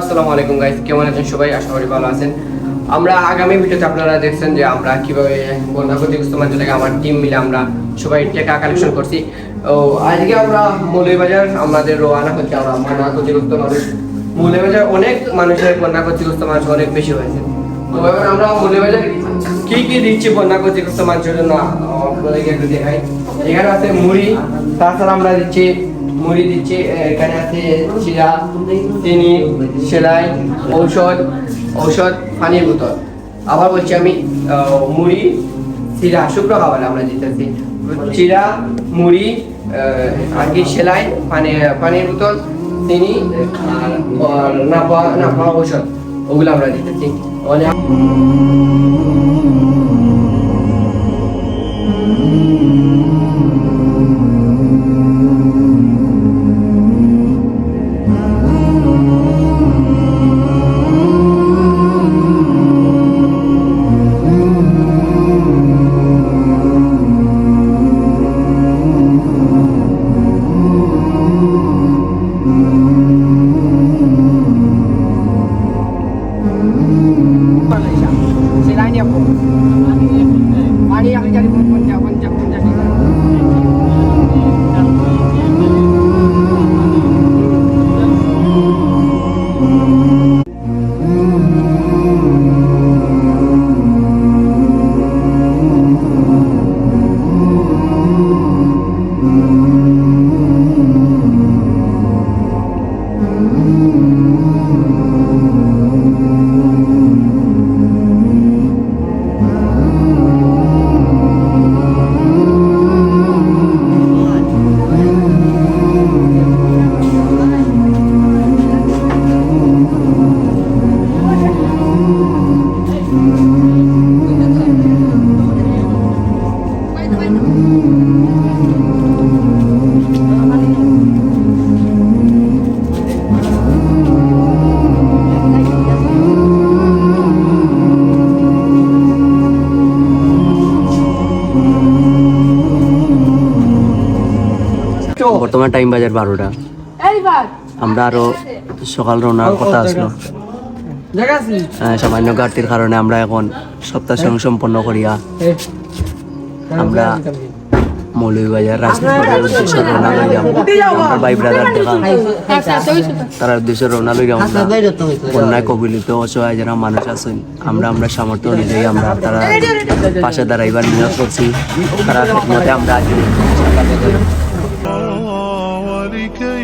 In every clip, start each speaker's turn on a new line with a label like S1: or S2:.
S1: আসসালামু আলাইকুম গাইস কেমন আছেন সবাই? আশা করি ভালো আছেন। আমরা আগামী ভিডিওতে আপনারা দেখছেন যে আমরা কীভাবে বন্যা ক্ষতিগ্রস্ত মানুষের আমার টিম মিলে আমরা সবাই টাকা কালেকশন করছি। ও আজকে আমরা মৌলভীবাজার, আমাদের রোয়ানা হচ্ছে আমরা বন্যা ক্ষতিগ্রস্ত মানুষ। মৌলভীবাজার অনেক মানুষের বন্যা ক্ষতিগ্রস্ত মানুষ অনেক বেশি হয়েছে। তো এবার আমরা মৌলভীবাজার কি কি দিচ্ছি বন্যা ক্ষতিগ্রস্ত জন্য? আপনাদেরকে একটু দেখাই। এখানে আছে মুড়ি, তাছাড়া আমরা দিচ্ছি মুড়ি দিচ্ছি এখানে আছে চিরা চিনি, সেলাই, ঔষধ ঔষধ, পানির বোতল আবার বলছি আমি মুড়ি চিরা শুকনো খাবার আমরা দিতেছি চিরা মুড়ি আর কি সেলাই, পানি পানির বোতল, চিনি না পাওয়া না পাওয়া ঔষধ, ওগুলো আমরা দিতেছি অনেক Malaysia.
S2: বর্তমান টাইম বাজার বারোটা। আমরা আরও সকাল রওনার কথা আসলো। হ্যাঁ, সামান্য ঘাটতির কারণে আমরা এখন সপ্তাহ সঙ্গে সম্পন্ন করিয়া আমরা মৌলভীবাজার রাজনীতির উদ্দেশ্যে রওনা লইলাম আমার ভাই ব্রাদার দেখা। তারা উদ্দেশ্যে রওনা লইলাম বন্যায় কবলিত অসহায় যারা মানুষ আছেন। আমরা আমরা সামর্থ্য অনুযায়ী আমরা তারা পাশে দাঁড়াইবার নিয়োগ করছি। তারা মতে আমরা
S3: আজ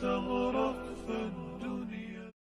S1: تغرق